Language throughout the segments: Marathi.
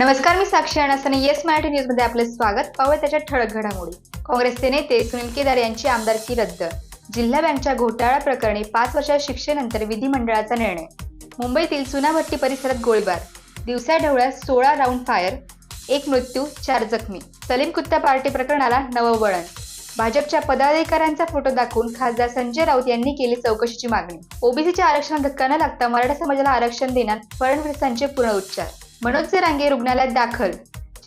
नमस्कार मी साक्षी अणासने येस मराठी न्यूजमध्ये आपले स्वागत. पाहूया त्याच्या ठळक घडामोडी. काँग्रेसचे नेते सुनील केदार यांची आमदारकी रद्द. जिल्हा बँकच्या घोटाळा प्रकरणी पाच वर्षा शिक्षेनंतर विधिमंडळाचा निर्णय. मुंबईतील चुनाभट्टी परिसरात गोळीबार. दिवसा ढवळ्यात सोळा राऊंड फायर एक मृत्यू चार जखमी. सलीम कुत्ता पार्टी प्रकरणाला नवं वळण. भाजपच्या पदाधिकाऱ्यांचा फोटो दाखवून खासदार संजय राऊत यांनी केली चौकशीची मागणी. ओबीसीच्या आरक्षण धक्का न लागता मराठा समाजाला आरक्षण देणार फडणवीसांचे पुनरुच्चार. मनोज रांगे रुग्णालयात दाखल.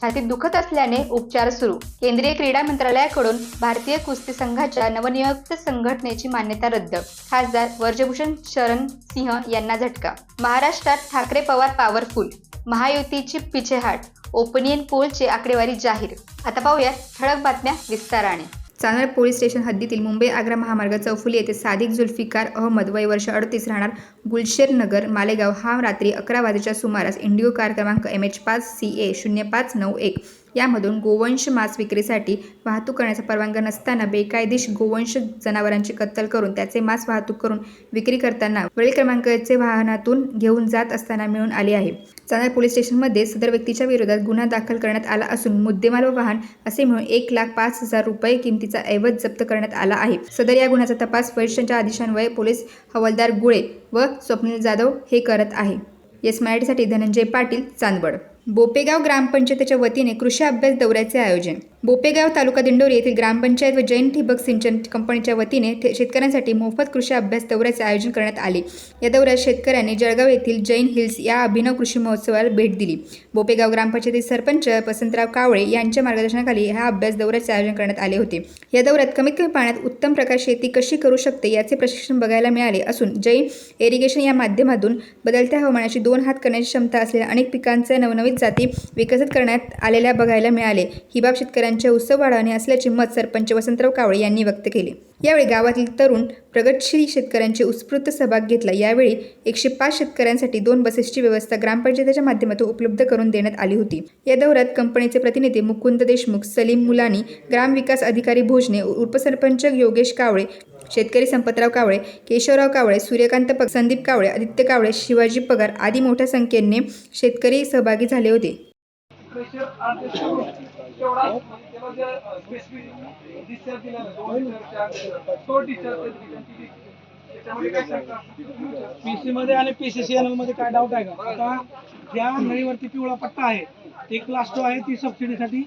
छातीत दुखत असल्याने उपचार सुरू. केंद्रीय क्रीडा मंत्रालयाकडून भारतीय कुस्ती संघाच्या नवनियुक्त संघटनेची मान्यता रद्द. खासदार वर्जभूषण शरण सिंह यांना झटका. महाराष्ट्रात ठाकरे पवार पॉवरफुल महायुतीची पिछेहाट. ओपनियन पोलचे आकडेवारी जाहीर. आता पाहूया ठळक बातम्या विस्ताराने. चांदर पोलीस स्टेशन हद्दीतील मुंबई आग्रा महामार्ग चौफुली येथे सादिक जुल्फिकार अहमद वय वर्ष अडतीस राहणार गुलशेर नगर मालेगाव. हा रात्री अकरा वाजेच्या सुमारास इंडिओ कार क्रमांक एम एच पाच सी ए शून्य पाच नऊ एक यामधून गोवंश मांस विक्रीसाठी वाहतूक करण्याचा परवानगी नसताना बेकायदेश गोवंश जनावरांची कत्तल करून त्याचे मांस वाहतूक करून विक्री करताना वरील क्रमांकाचे वाहनातून घेऊन जात असताना मिळून आले आहे. चांदा पोलीस स्टेशनमध्ये सदर व्यक्तीच्या विरोधात गुन्हा दाखल करण्यात आला असून मुद्देमाल व वाहन असे मिळून एक लाख पाच हजार रुपये किमतीचा ऐवज जप्त करण्यात आला आहे. सदर या गुन्ह्याचा तपास वरिष्ठांच्या आदेशान्वये पोलीस हवालदार गुळे व स्वप्नील जाधव हे करत आहे. येस मराठीसाठी धनंजय पाटील चांदवड. बोपेगाव ग्रामपंचायतीच्या वतीने कृषी अभ्यास दौऱ्याचे आयोजन बोपेगाव तालुका दिंडोरी येथील ग्रामपंचायत व जैन ठिबक सिंचन कंपनीच्या वतीने शेतकऱ्यांसाठी मोफत कृषी अभ्यास दौऱ्याचे आयोजन करण्यात आले. या दौऱ्यात शेतकऱ्यांनी जळगाव येथील जैन हिल्स या अभिनव कृषी महोत्सवाला भेट दिली. बोपेगाव ग्रामपंचायतीत सरपंच वसंतराव कावळे यांच्या मार्गदर्शनाखाली ह्या अभ्यास दौऱ्याचे आयोजन करण्यात आले होते. या दौऱ्यात कमीत कमी पाण्यात उत्तम प्रकारे शेती कशी करू शकते याचे प्रशिक्षण बघायला मिळाले असून जैन इरिगेशन या माध्यमातून बदलत्या हवामानाची दोन हात करण्याची क्षमता असलेल्या अनेक पिकांच्या नवनवीन जाती विकसित करण्यात आलेल्या बघायला मिळाले. ही बाब त्यांच्या उत्सव वाढवणे असल्याचे मत सरपंच वसंतराव कावळे यांनी व्यक्त केले. यावेळी गावातील तरुण प्रगतशील शेतकऱ्यांचे उत्स्फूर्त सहभाग घेतला. यावेळी एकशे पाच शेतकऱ्यांसाठी दोन बसेसची व्यवस्था ग्रामपंचायतीच्या माध्यमातून उपलब्ध करून देण्यात आली होती. या दौऱ्यात कंपनीचे प्रतिनिधी मुकुंद देशमुख सलीम मुलानी ग्रामविकास अधिकारी भोजने उपसरपंच योगेश कावळे शेतकरी संपतराव कावळे केशवराव कावळे सूर्यकांत पग संदीप कावळे आदित्य कावळे शिवाजी पगार आदी मोठ्या संख्येने शेतकरी सहभागी झाले होते. पीसी मध्ये आणि पीसीसीएनएलमध्ये काय डाऊट आहे का? आता ज्या नळीवरती पिवळा पट्टा आहे ती क्लास टू आहे ती सबसिडीसाठी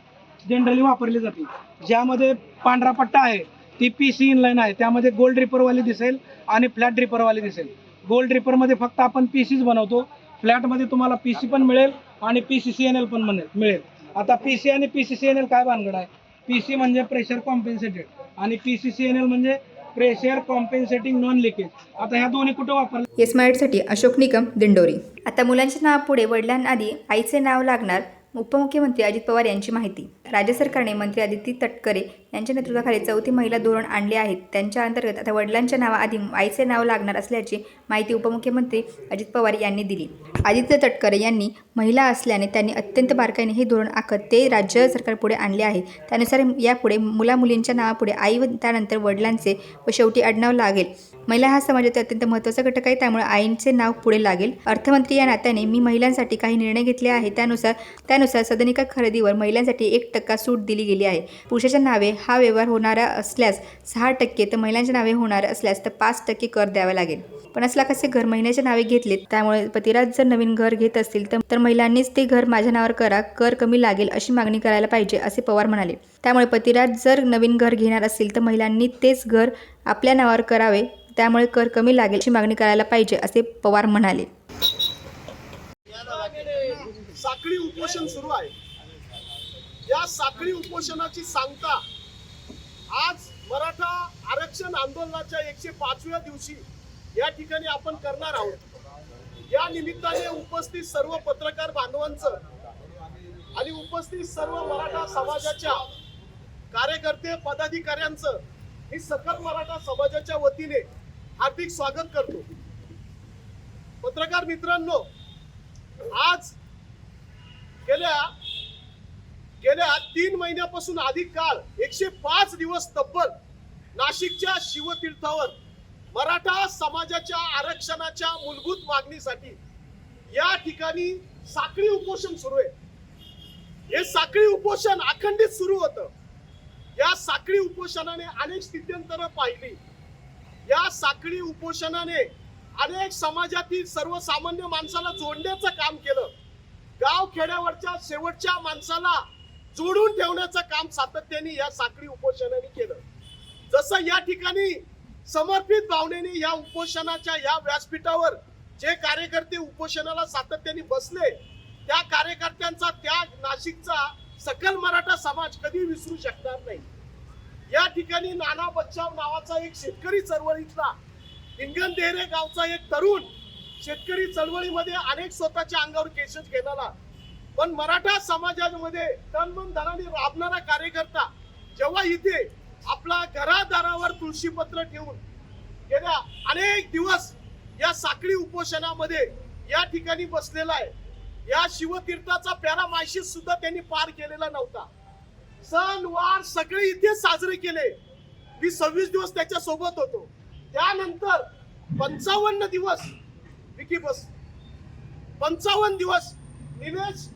जनरली वापरली जाते. ज्यामध्ये पांढरा पट्टा आहे ती पी सी इनलाईन आहे. त्यामध्ये गोल्ड रिपरवाली दिसेल आणि फ्लॅट रिपरवाली दिसेल. गोल्ड रिपरमध्ये फक्त आपण पी सीच बनवतो फ्लॅटमध्ये तुम्हाला पी सी पण मिळेल आणि P C C N L पण मिळेल. आता पी सी आणि P C C N L काय भानगड आहे? पी सी म्हणजे प्रेशर कॉम्पेन्सेटेड आणि P C C N L म्हणजे प्रेशर कॉम्पेन्सेटिंग नॉन लिकेज आता ह्या दोन्ही कुठं वापरले? येस मराठीसाठी अशोक निकम दिंडोरी. आता मुलांच्या नावापुढे वडिलांआधी आईचे नाव लागणार उपमुख्यमंत्री अजित पवार यांची माहिती. राज्य सरकारने मंत्री आदिती तटकरे यांच्या नेतृत्वाखाली चौथी महिला धोरण आणले आहेत. त्यांच्या अंतर्गत आता वडिलांच्या नावाआधी आईचे नाव लागणार असल्याची माहिती उपमुख्यमंत्री अजित पवार यांनी दिली. आदित्य तटकरे यांनी महिला असल्याने त्यांनी अत्यंत बारकाईने हे धोरण आखत ते राज्य सरकारपुढे आणले आहे त्यानुसार यापुढे मुला मुलींच्या नावापुढे आई व त्यानंतर वडिलांचे व शेवटी आडनाव लागेल. महिला हा समाजात अत्यंत महत्त्वाचा घटक आहे. त्यामुळे आईंचे नाव पुढे लागेल. अर्थमंत्री या नात्याने मी महिलांसाठी काही निर्णय घेतले आहे त्यानुसार त्यानुसार सदनिका खरेदीवर महिलांसाठी एक टक्का सूट दिली गेली आहे. पुरुषाच्या नावे हा व्यवहार होणारा असल्यास सहा टक्के तर महिलांच्या नावे होणार असल्यास तर पाच टक्के कर द्यावा लागेल. पन्नास लाखाचे घर महिन्याच्या नावे घेतले त्यामुळे पतिराज जर नवीन घर घेत असतील तर तर महिलांनीच ते घर माझ्या नावावर करा. कर कमी लागेल अशी मागणी करायला पाहिजे असे पवार म्हणाले. त्यामुळे पतिराज जर नवीन घर घेणार असतील तर महिलांनी तेच घर आपल्या नावावर करावे. त्यामुळे कर कमी लागेल अशी मागणी करायला पाहिजे असे पवार म्हणाले. साखळी उपोषण सुरू आहे. या साखळी उपोषणाची सांगता आज मराठा आरक्षण आंदोलनाच्या एकशे पाचव्या दिवशी या ठिकाणी आपण करणार आहोत. या निमित्ताने उपस्थित सर्व पत्रकार बांधवांचं आणि उपस्थित सर्व मराठा समाजाच्या कार्यकर्ते पदाधिकाऱ्यांचं मी सकल मराठा समाजाच्या वतीने हार्दिक स्वागत करतो. पत्रकार मित्रांनो आज गेल्या गेल्या तीन महिन्यापासून अधिक काळ एकशे पाच दिवस तब्बल नाशिकच्या शिवतीर्थावर मराठा समाजाच्या आरक्षणाच्या मूलभूत मागणीसाठी या ठिकाणी साखळी उपोषण सुरू आहे. हे साखळी उपोषण अखंडित सुरू होतं. या साखळी उपोषणाने अनेक स्थित्यंतर पाहिली. या साखळी उपोषणाने अनेक समाजातील सर्वसामान्य माणसाला जोडण्याचं काम केलं. गाव खेड्यावरच्या शेवटच्या माणसाला जोडून ठेवण्याचं काम सातत्याने या साखळी उपोषणाने केलं. जसं या ठिकाणी समर्पित भावनेने या उपोषणाच्या या व्यासपीठावर जे कार्यकर्ते उपोषणाला सातत्याने बसले त्या कार्यकर्त्यांचा त्याग नाशिकचा सकल मराठा समाज कधी विसरू शकणार नाही. या ठिकाणी नाना बच्चाव नावाचा एक शेतकरी चळवळीतला हिंगणदेरे गावचा एक तरुण शेतकरी चळवळीमध्ये अनेक स्वतःच्या अंगावर केसेस घेणारा पण मराठा समाजामध्ये तनमन धनाने राबणारा कार्यकर्ता जेव्हा इथे आपला घरादारावर तुळशीपत्र ठेवून गेल्या अनेक दिवस या साखळी उपोषणामध्ये या ठिकाणी बसलेला आहे या शिवतीर्थाचा प्यारा माशी सुद्धा त्यांनी पार केलेला नव्हता. सण वार सगळे इथे साजरे केले. मी सव्वीस दिवस त्याच्या सोबत होतो. त्यानंतर पंचावन्न दिवस विकी बस पंचावन्न दिवस निलेश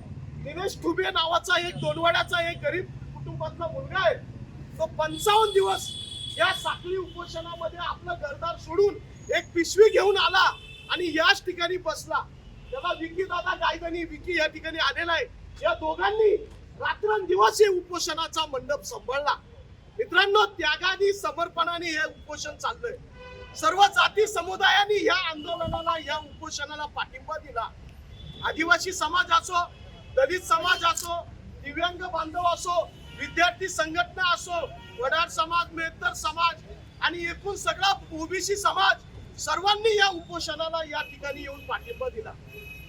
दिनेश ठुबे नावाचा एक दोनवाड्याचा एक गरीब कुटुंबातला मुलगा आहे. तो पंचावन्न दिवस या साखळी उपोषणामध्ये आपलं घरदार सोडून एक पिशवी घेऊन आला आणि याच ठिकाणी बसला. त्याला विकी दादा गायदानी विकी या ठिकाणी आलेला आहे. या दोघांनी रात्रंदिवस हे उपोषणाचा मंडप सांभाळला. मित्रांनो त्यागाने समर्पणाने हे उपोषण चाललंय. सर्व जाती समुदायाने या आंदोलनाला या उपोषणाला पाठिंबा दिला. आदिवासी समाज असो दलित समाज असो दिव्यांग बांधव असो विद्यार्थी संघटना असो वडार समाज मेहतर समाज आणि एकूण सगळा ओबीसी समाज सर्वांनी या उपोषणाला या ठिकाणी येऊन पाठिंबा दिला.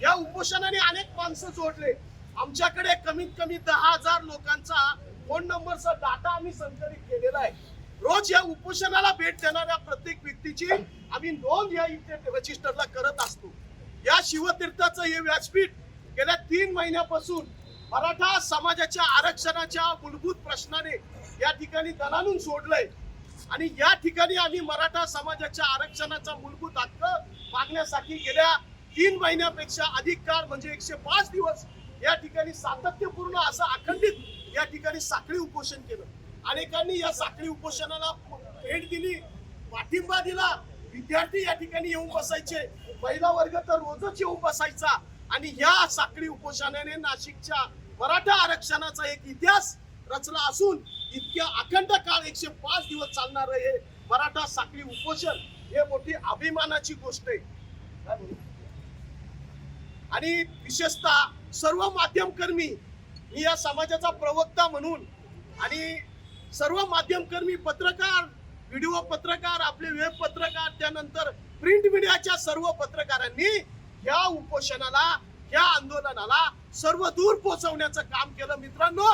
या उपोषणाने अनेक माणसं जोडले. आमच्याकडे कमीत कमी दहा हजार लोकांचा फोन नंबरचा डाटा आम्ही संकलित केलेला आहे. रोज या उपोषणाला भेट देणाऱ्या प्रत्येक व्यक्तीची आम्ही नोंद या इथे रजिस्टरला करत असतो. या शिवतीर्थाचं हे व्यासपीठ गेल्या तीन महिन्यापासून मराठा समाजाच्या आरक्षणाच्या मूलभूत प्रश्नाने या ठिकाणी दलालून सोडलंय. आणि या ठिकाणी आम्ही मराठा समाजाच्या आरक्षणाचा मूलभूत हक्क मागण्यासाठी गेल्या तीन महिन्यापेक्षा अधिक काळ म्हणजे एकशे पाच दिवस या ठिकाणी सातत्यपूर्ण असं अखंडित या ठिकाणी साखळी उपोषण केलं. अनेकांनी या साखळी उपोषणाला भेट दिली पाठिंबा दिला. विद्यार्थी या ठिकाणी येऊन बसायचे. महिला वर्ग तर रोजच येऊन बसायचा. आणि या साखळी उपोषणाने नाशिकच्या मराठा आरक्षणाचा एक इतिहास रचला असून इतक्या अखंड काळ एकशे पाच दिवस चालणार हे मराठा साखळी उपोषण हे मोठी अभिमानाची गोष्ट आहे. आणि विशेषतः सर्व माध्यम कर्मी मी या समाजाचा प्रवक्ता म्हणून आणि सर्व माध्यमकर्मी पत्रकार व्हिडिओ पत्रकार आपले वेब पत्रकार त्यानंतर प्रिंट मीडियाच्या सर्व पत्रकारांनी या उपोषणाला या आंदोलनाला सर्व दूर पोहोचवण्याचं काम केलं मित्रांनो.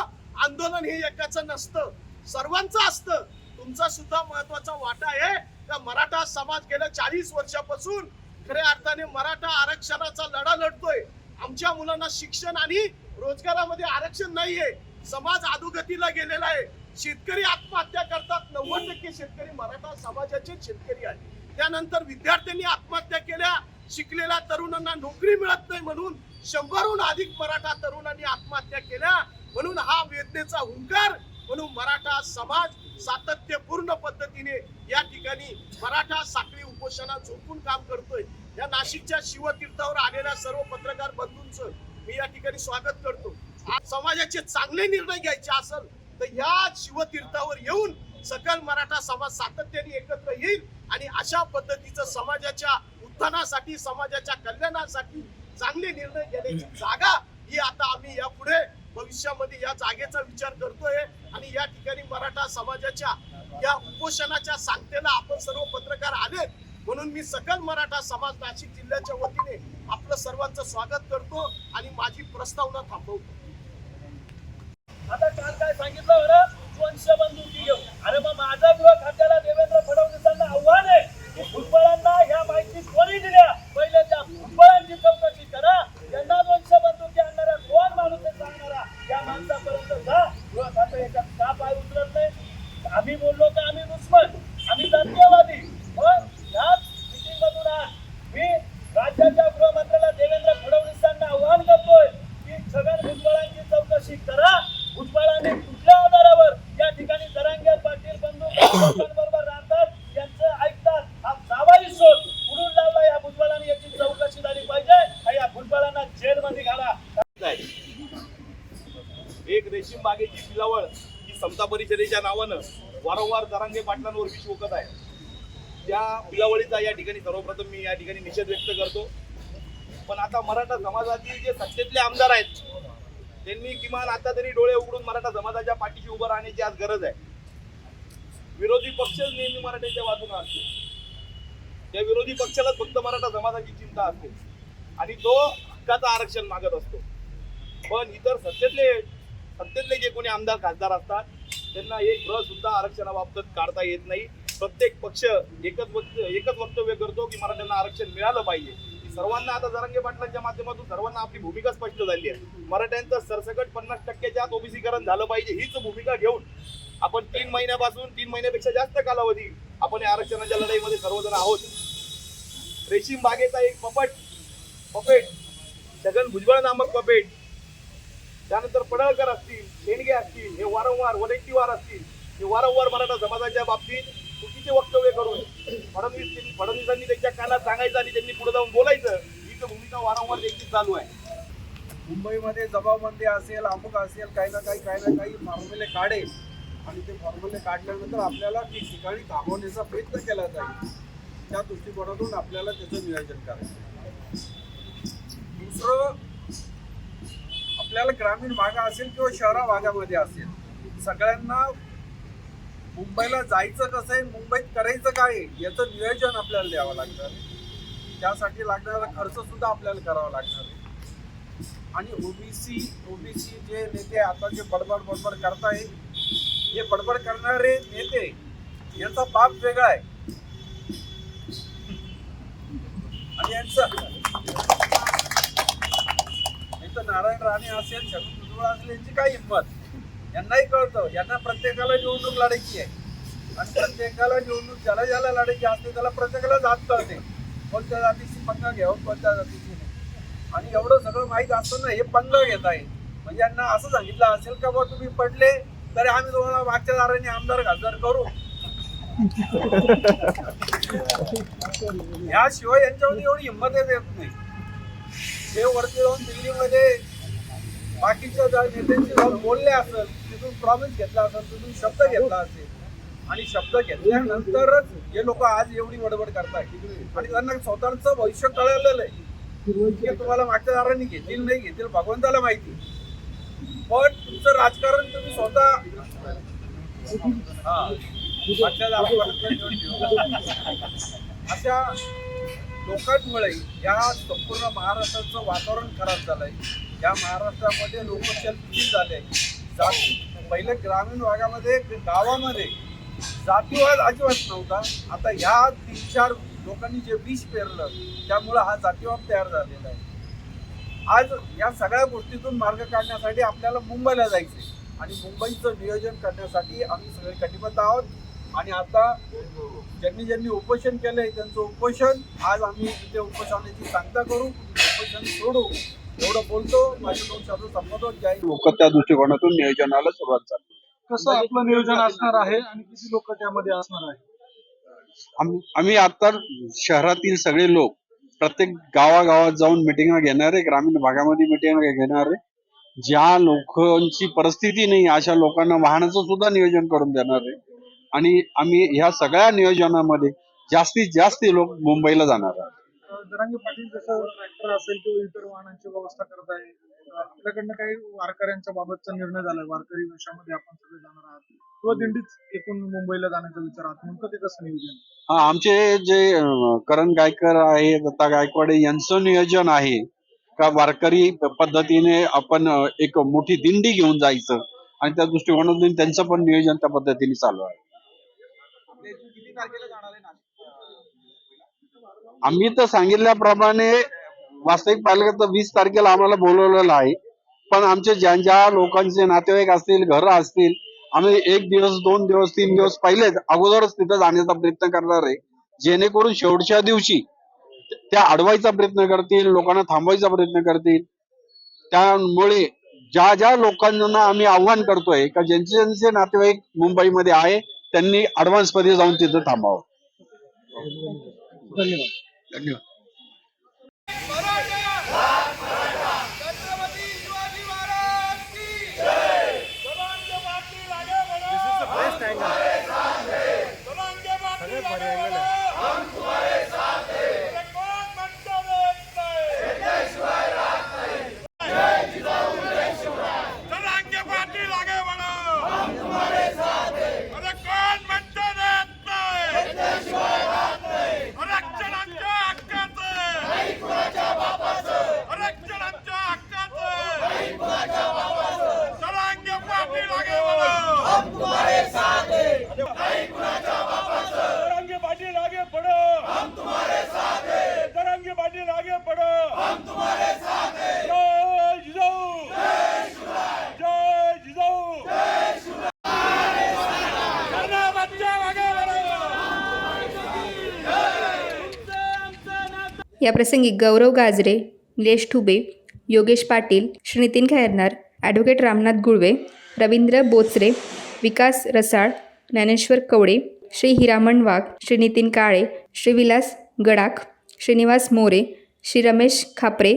आंदोलन हे एकाचं नसतं सर्वांचं असतं. तुमचा सुद्धा महत्त्वाचा वाटा आहे. का मराठा समाज गेल्या चाळीस वर्षापासून खऱ्या अर्थाने मराठा आरक्षणाचा लढा लढतोय. आमच्या मुलांना शिक्षण आणि रोजगारामध्ये आरक्षण नाहीये. समाज अधोगतीला गेलेला आहे. शेतकरी आत्महत्या करतात. नव्वद टक्के शेतकरी मराठा समाजाचे शेतकरी आहे त्यानंतर विद्यार्थ्यांनी आत्महत्या केल्या. शिकलेल्या तरुणांना नोकरी मिळत नाही म्हणून शंभरहून अधिक मराठा तरुणांनी आत्महत्या केल्या. म्हणून हा वेदनेचा हुंकार म्हणून मराठा समाज सातत्यपूर्ण पद्धतीने या ठिकाणी मराठा साखळी उपोषणात झोपून काम करतोय. या नाशिकच्या शिवतीर्थावर आलेल्या सर्व पत्रकार बंधूंचं मी या ठिकाणी स्वागत करतो. आज समाजाचे चांगले निर्णय घ्यायचे असेल तर या शिवतीर्थावर येऊन सकल मराठा समाज सातत्याने एकत्र येईल आणि अशा पद्धतीचं समाजाच्या उत्थानासाठी समाजाच्या कल्याणासाठी चांगले निर्णय घेण्याची जागा ही आता आम्ही यापुढे भविष्यामध्ये या जागेचा विचार करतोय. आणि या ठिकाणी मराठा समाजाच्या या उपोषणाच्या सांगतेला आपण सर्व पत्रकार आले. म्हणून मी सकल मराठा समाज नाशिक जिल्ह्याच्या वतीने आपलं सर्वांचं स्वागत करतो आणि माझी प्रस्तावना थांबवतो. आता काल काय सांगितलं अरे मग माझा गृह खात्याला देवेंद्र फडणवीसांना आव्हान आहे की भुजबळांना ह्या माहिती दिल्या. पहिले त्या भुजबळांची चौकशी करा यांना वंशबंधुकी आणणारा कोण माणूस आहे सांगणारा या माणसापर्यंत जा गृह खातं याच्यात का पाय उचलत नाही आम्ही बोललो का आम्ही दुश्मन आम्ही जातीयवादी पण ह्याच मिटिंग मधून आज मी राज्याच्या गृहमंत्र्याला देवेंद्र फडणवीसांना आव्हान करतोय की छगन भुजबळांची चौकशी चौकशी करा भुजबळांनी कुठल्या आधारावर या ठिकाणी जरांगे पाटील बंधू लोकांबरोबर राहतात यांचं ऐकतात हा जावाई शोध उडून लावला या भुजबळांनी याची चौकशी झाली पाहिजे आणि या भुजबळांना जेलमध्ये घाला एक रेशीम बागेची पिलावळ ही समता परिषदेच्या नावानं वारंवार जरांगे पाटलांवर विष ओकत आहे. त्या बिलावळीचा या ठिकाणी सर्वप्रथम मी या ठिकाणी निषेध व्यक्त करतो. पण आता मराठा समाजातील जे सत्तेतले आमदार आहेत त्यांनी किमान आता तरी डोळे उघडून मराठा समाजाच्या पाठीशी उभं राहण्याची आज गरज आहे. विरोधी पक्षच नेहमी मराठ्यांच्या बाजूने असते. त्या विरोधी पक्षालाच फक्त मराठा समाजाची चिंता असते. आणि तो हक्काचं आरक्षण मागत असतो. पण इतर सत्तेतले सत्तेतले जे कोणी आमदार खासदार असतात त्यांना एक र सुद्धा आरक्षणाबाबत काढता येत नाही. प्रत्येक पक्ष एकच वक्त एकच वक्तव्य करतो की मराठ्यांना आरक्षण मिळालं पाहिजे. सर्वांना आता जरांगे पाटलांच्या माध्यमातून सर्वांना आपली भूमिका स्पष्ट झाली आहे. मराठ्यांचं सरसकट पन्नास टक्क्याच्या आत ओबीसीकरण झालं पाहिजे हीच भूमिका घेऊन आपण तीन महिन्यापासून तीन महिन्यापेक्षा जास्त कालावधी आपण या आरक्षणाच्या लढाईमध्ये सर्वजण आहोत. रेशीम बागेचा एक पपट पपेट छगन भुजबळ नामक पपेट त्यानंतर पडळकर असतील शेंडगे असतील हे वारंवार वडेट्टीवार असतील हे वारंवार मराठा समाजाच्या बाबतीत चुकीचे वक्तव्य करून फडणवीस फडणवीसांनी त्यांच्या कानात सांगायचं आणि त्यांनी पुढे जाऊन बोलायचं हीच भूमिका वारंवार त्यांची चालू आहे. मुंबईमध्ये जबाबबंदी असेल अमुक असेल काही ना काही काही ना काही फॉर्म्युले काढेल. आणि ते फॉर्म्युले काढल्यानंतर आपल्याला ठिकठिकाणी थांबवण्याचा प्रयत्न केला जाईल. त्या दृष्टिकोनातून आपल्याला त्याचं नियोजन करायचं दुसरं आपल्याला ग्रामीण भागा असेल किंवा शहरा भागामध्ये असेल सगळ्यांना मुंबईला जायचं कसं आहे मुंबईत करायचं काय आहे याचं नियोजन आपल्याला द्यावं लागणार आहे. त्यासाठी लागणारा खर्च सुद्धा आपल्याला करावा लागणार आहे. आणि ओबीसी ओबीसी जे नेते आता जे बडबड बडबड करताय हे बडबड करणारे नेते यांचा बाप वेगळा आहे. आणि यांचं यांचं नारायण राणे असेल छगन भुजबळ असेल यांची काय हिंमत. यांनाही कळतं यांना प्रत्येकाला निवडणूक लढायची आहे. आणि प्रत्येकाला निवडणूक ज्याला ज्याला लढायची असते त्याला प्रत्येकाला जात कळते. कोणत्या जातीची पंगा घ्यावं कोणत्या जातीची नाही. आणि एवढं सगळं माहीत असताना हे पंग घेत आहे म्हणजे यांना असं सांगितलं असेल का बा तुम्ही पडले तरी आम्ही तुम्हाला मागच्या दाराने आमदार खासदार करू. याशिवाय यांच्यामध्ये एवढी हिंमतच येत नाही. ते वरती जाऊन दिल्लीमध्ये बाकीच्या ज्या नेत्यांशी जाऊन बोलले असेल तिथून प्रॉमिस घेतला असेल तिथून शब्द घेतला असेल. आणि शब्द घेतल्यानंतरच हे लोक आज एवढी बडबड करतायत. आणि त्यांना स्वतःचं भविष्य कळलेलं आहे. हे तुम्हाला मागच्या दारांनी घेतील नाही घेतील भगवंताला माहिती पण तुमचं राजकारण तुम्ही स्वतः हा. मागच्या. अशा लोकांमुळे या संपूर्ण महाराष्ट्राचं वातावरण खराब झालंय. या महाराष्ट्रामध्ये लोकशाही झाले. जाती पहिले ग्रामीण भागामध्ये गावामध्ये जातीवाद अजिबात नव्हता. आता ह्या तीन चार लोकांनी जे विष पेरलं त्यामुळं हा जातीवाद तयार झालेला आहे. आज या सगळ्या गोष्टीतून मार्ग काढण्यासाठी आपल्याला मुंबईला जायचे आणि मुंबईचं नियोजन करण्यासाठी आम्ही सगळे कटिबद्ध आहोत. आणि आता ज्यांनी ज्यांनी उपोषण केलंय त्यांचं उपोषण आज आम्ही तिथे उपोषणाची सांगता करू उपोषण सोडू एवढं बोलतो. माझे दोन शब्द संपवतो. जय लोक त्या दृष्टिकोनातून नियोजनाला सुरुवात झाली. कसं आपलं नियोजन असणार आहे आणि किती लोक त्यामध्ये असणार आहे? आम- आम्ही आता शहरातील सगळे लोक प्रत्येक गावागावात जाऊन मिटिंग घेणार आहे ग्रामीण भागामध्ये मिटिंग घेणार आहे. ज्या लोकांची परिस्थिती नाही अशा लोकांना वाहनाचं सुद्धा नियोजन करून देणार आहे. आणि आम्ही ह्या सगळ्या नियोजनामध्ये जास्तीत जास्त लोक मुंबईला जाणार आहे जरांगे पाटील जसं ट्रॅक्टर असेल किंवा इतर वाहनांची व्यवस्था करत आहे आपल्याकडनं काही वारकऱ्यांच्या बाबतचा निर्णय झालाय वारकरी वेशामध्ये आपण सगळे जाणार आहात. किंवा दिंडीच एकूण मुंबईला जाण्याचा विचार आहात नेमकं ते कसं नियोजन? हा आमचे जे करण गायकर आहे दत्ता गायकवाडे यांचं नियोजन आहे का वारकरी पद्धतीने आपण एक मोठी दिंडी घेऊन जायचं आणि त्या दृष्टिकोनातून त्यांचं पण नियोजन त्या पद्धतीने चालू आहे किती तारखेला जाणार आहे आम्ही तर सांगितल्याप्रमाणे वास्तविक पाहिलं तर वीस तारखेला आम्हाला बोलवलेलं आहे पण आमचे ज्या ज्या लोकांचे नातेवाईक असतील घर असतील आम्ही एक दिवस दोन दिवस तीन दिवस पहिलेच अगोदरच तिथं जाण्याचा प्रयत्न करणार आहे. जेणेकरून शेवटच्या दिवशी त्या अडवायचा प्रयत्न करतील लोकांना थांबवायचा प्रयत्न करतील. त्यामुळे ज्या ज्या लोकांना आम्ही आव्हान करतोय का ज्यांचे ज्यांचे नातेवाईक मुंबईमध्ये आहे त्यांनी ऍडव्हान्समध्ये जाऊन तिथं थांबावं. धन्यवाद. छत्रपती शिवाजी महाराज की सर्वांचे पाटील आगे बढ़ो सर्वांचे पाटील आगे बढ़ो अरे कोण म्हणतो देत नाही? सर्वांचे पाटील आगे बढ़ो अरे कोण म्हणतो देत नाही? आरक्षणाच्या हक्काचं आरक्षणाच्या हक्काचं सरांगे पाटील आगे बढ़ो तरंगे पाटिल आगे बढ़ो हम तुम्हारे साथ हैं तरंगे पाटिल आगे बढ़ो हम तुम्हारे साथ हैं जय जिजाऊ जय जिजाऊ सेना बच्चा आगे बढ़ो या प्रसंगी गौरव गाजरे निलेश ठुबे योगेश पाटील श्री नितीन खैरनार ॲडव्होकेट रामनाथ गुळवे रवींद्र बोचरे विकास रसाळ ज्ञानेश्वर कवडे श्री हिरामण वाघ श्री नितीन काळे श्री विलास गडाख श्रीनिवास मोरे श्री रमेश खापरे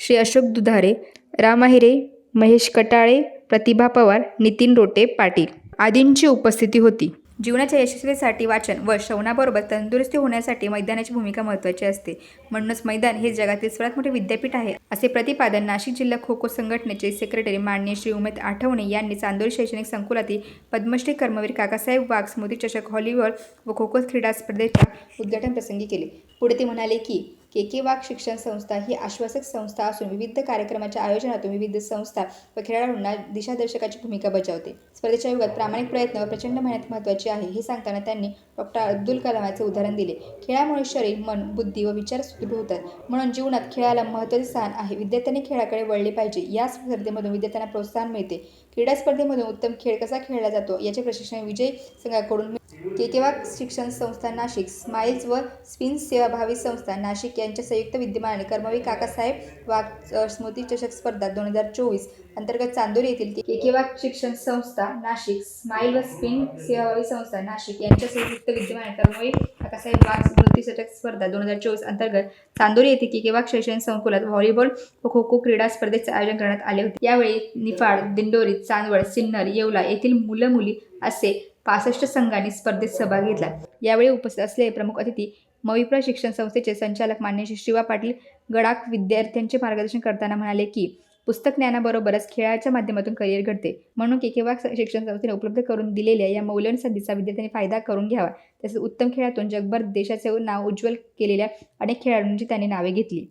श्री अशोक दुधारे राम अहिरे महेश कटाळे प्रतिभा पवार नितीन रोटे पाटील आदींची उपस्थिती होती. जीवनाच्या यशस्वीसाठी वाचन व श्रवणाबरोबर तंदुरुस्ती होण्यासाठी मैदानाची भूमिका महत्त्वाची असते. म्हणूनच मैदान हे जगातील सर्वात मोठे विद्यापीठ आहे असे प्रतिपादन नाशिक जिल्हा खो खो संघटनेचे सेक्रेटरी माननीय श्री उमेद आठवणे यांनी चांदोरी शैक्षणिक संकुलातील पद्मश्री कर्मवीर काकासाहेब वाघ स्मृती चषक हॉलीबॉल व खो खो क्रीडा स्पर्धेच्या उद्घाटन प्रसंगी केले. पुढे ते म्हणाले की के के वाघ शिक्षण संस्था ही आश्वासक संस्था असून विविध कार्यक्रमाच्या आयोजनातून विविध संस्था व खेळाडूंना दिशादर्शकाची भूमिका बजावते. स्पर्धेच्या युगात प्रामाणिक प्रयत्न व प्रचंड मेहनत महत्त्वाची आहे हे सांगताना त्यांनी डॉक्टर अब्दुल कलामाचे उदाहरण दिले. खेळामुळे शरीर मन बुद्धी व विचार सुदृढ होतात. म्हणून जीवनात खेळाला महत्त्वाचे स्थान आहे. विद्यार्थ्यांनी खेळाकडे वळले पाहिजे. या स्पर्धेमधून विद्यार्थ्यांना प्रोत्साहन मिळते. क्रीडा स्पर्धेमधून उत्तम खेळ कसा खेळला जातो याचे प्रशिक्षण विजय संघाकडून केकेवाग शिक्षण संस्था नाशिक स्माइल्स व स्पिन सेवाभावी संस्था नाशिक यांच्या संयुक्त विद्यमाने कर्मवी काकासाहेब वाघ स्मृती चषक स्पर्धा दोन हजार चोवीस अंतर्गत चांदोरी येथील केकेवाग शिक्षण संस्था नाशिक स्माईल व स्पिन सेवाभावी संस्था नाशिक यांच्या संयुक्त विद्यमाने कर्मवी काकासाहेब वाघ स्मृती चषक स्पर्धा दोन हजार चोवीस अंतर्गत चांदोरी येथे केकेवाग शैक्षणिक संकुलात व्हॉलीबॉल व खो खो क्रीडा स्पर्धेचे आयोजन करण्यात आले होते. यावेळी निफाड दिंडोरी चांदवड सिन्नर येवला येथील मुलं मुली असे पासष्ट संघांनी स्पर्धेत सहभाग घेतला. यावेळी उपस्थित असलेले प्रमुख अतिथी मविप्रा शिक्षण संस्थेचे संचालक मान्य श्री शिवा पाटील गडाख विद्यार्थ्यांचे मार्गदर्शन करताना म्हणाले की पुस्तक ज्ञानाबरोबरच खेळाच्या माध्यमातून करिअर घडते. म्हणून केकेवा शिक्षण संस्थेने उपलब्ध करून दिलेल्या या मौल्यवान संधीचा विद्यार्थ्यांनी फायदा करून घ्यावा. तसेच उत्तम खेळातून जगभर देशाचे नाव उज्ज्वल केलेल्या अनेक खेळाडूंची त्यांनी नावे घेतली.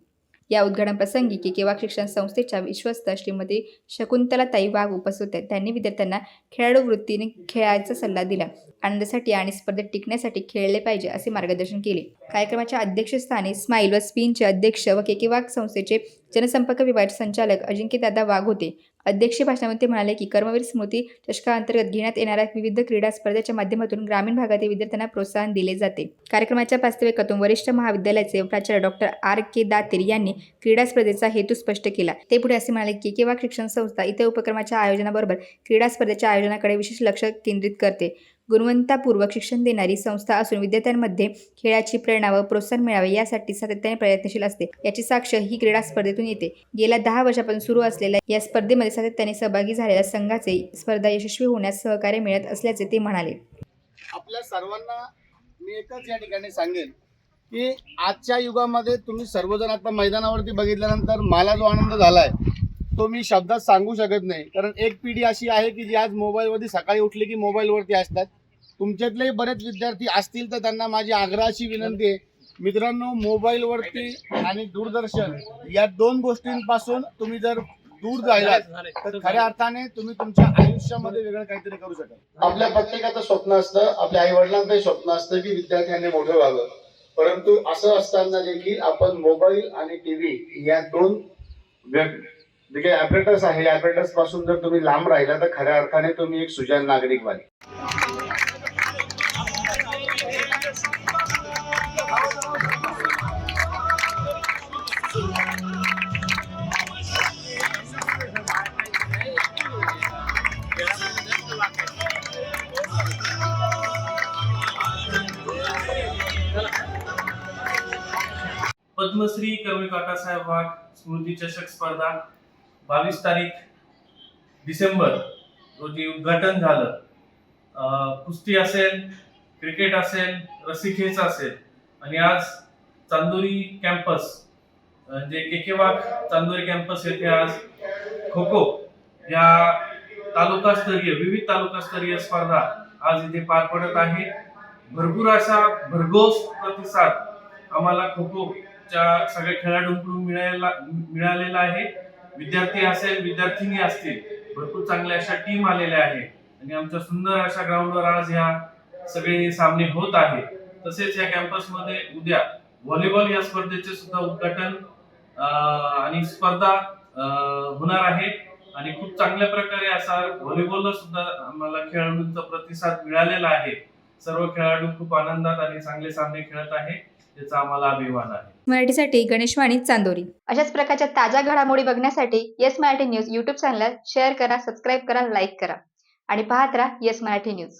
या उद्घाटनप्रसंगी के वाघ शिक्षण संस्थेच्या विश्वस्त श्रीमती शकुंतलाताई वाघ उपस्थित होत्या त्यांनी विद्यार्थ्यांना खेळाडू वृत्तीने खेळायचा सल्ला दिला. आनंदासाठी आणि स्पर्धेत टिकण्यासाठी खेळले पाहिजे असे मार्गदर्शन केले. कार्यक्रमाच्या अध्यक्षस्थानी स्माईल व स्पिनचे अध्यक्ष व केके वाघ संस्थेचे जनसंपर्क विभागाचे संचालक अजिंक्यदादा वाघ होते. अध्यक्षीय भाषणामध्ये ते म्हणाले की कर्मवीर स्मृती चषकाअंतर्गत घेण्यात येणाऱ्या विविध क्रीडा स्पर्धेच्या माध्यमातून ग्रामीण भागातील विद्यार्थ्यांना प्रोत्साहन दिले जाते. कार्यक्रमाच्या प्रास्ताविकातून वरिष्ठ महाविद्यालयाचे प्राचार्य डॉक्टर आर के दातीर यांनी क्रीडा स्पर्धेचा हेतू स्पष्ट केला. ते पुढे असे म्हणाले की केव्हा शिक्षण संस्था इतर उपक्रमाच्या आयोजनाबरोबर क्रीडा स्पर्धेच्या आयोजनाकडे विशेष लक्ष केंद्रित करते. गुणवत्तापूर्वक शिक्षण देणारी संस्था असून विद्यार्थ्यांमध्ये खेळाची प्रेरणा व प्रोत्साहन मिळावे यासाठी सातत्याने प्रयत्नशील असते. याची साक्ष ही क्रीडा स्पर्धेतून येते. गेल्या दहा वर्षापासून सुरू असलेल्या या स्पर्धेमध्ये सातत्याने सहभागी झालेल्या संघाचे स्पर्धा यशस्वी होण्यास सहकार्य मिळत असल्याचे ते म्हणाले. आपल्या सर्वांना मी एकच या ठिकाणी सांगेन की आजच्या युगामध्ये तुम्ही सर्वजण आता मैदानावरती बघितल्यानंतर मला जो आनंद झालाय तो मी शब्दात सांगू शकत नाही. कारण एक पिढी अशी आहे की जी आज मोबाईलवरती सकाळी उठली की मोबाईलवरती असतात. तुमच्यातले बरेच विद्यार्थी असतील तर त्यांना माझी आग्रहाची विनंती आहे. मित्रांनो मोबाईलवरती आणि दूरदर्शन या दोन गोष्टींपासून तुम्ही जर दूर जायला तर खऱ्या अर्थाने तुम्ही तुमच्या आयुष्यामध्ये वेगळं काहीतरी करू शकाल. आपल्या प्रत्येकाचं स्वप्न असतं आपल्या आई वडिलांचंही स्वप्न असतं की विद्यार्थ्यांनी मोठं व्हावं. परंतु असं असताना देखील आपण मोबाईल आणि टीव्ही या दोन जे काही ऍपरेटस आहे. ऍपरेटसपासून जर तुम्ही लांब राहिला तर खऱ्या अर्थाने तुम्ही एक सुजान नागरिक व्हाल. पद्मश्री कर्मी काकासाहेब वाघ स्मृती चषक स्पर्धा बावीस तारीख डिसेंबर रोजी उद्घाटन झालं. कुस्ती असेल क्रिकेट असेल रस्सीखेच असेल. आणि आज चांदोरी कॅम्पस म्हणजे जे के के वाघ चांदोरी कॅम्पस येथे आज खो खो या तालुकास्तरीय विविध तालुकास्तरीय स्पर्धा आज इथे पार पडत आहे. भरपूर असा भरघोस प्रतिसाद आम्हाला खो खोच्या सगळ्या खेळाडूंकडून मिळायला मिळालेला आहे. विद्यार्थी असेल विद्यार्थिनी असतील भरपूर चांगल्या अशा टीम आलेल्या आहे आणि आमच्या सुंदर अशा ग्राउंडवर आज ह्या सगळे सामने होत आहे तसेच या कॅम्पसमध्ये उद्या व्हॉलीबॉल या स्पर्धेचे सुद्धा उद्घाटन आणि स्पर्धा होणार आहे आणि खूप चांगल्या प्रकारे असा व्हॉलीबॉलला सुद्धा आम्हाला खेळाडूंचा प्रतिसाद मिळालेला आहे. सर्व खेळाडू खूप आनंदात आणि चांगले सामने खेळत आहे त्याचा आम्हाला अभिमान आहे. मराठीसाठी गणेशवाणी चांदोरी. अशाच प्रकारच्या ताज्या घडामोडी बघण्यासाठी yes Marathi news YouTube channel share करा सबस्क्राईब करा लाईक करा. आणि पाहत राहा येस मराठी न्यूज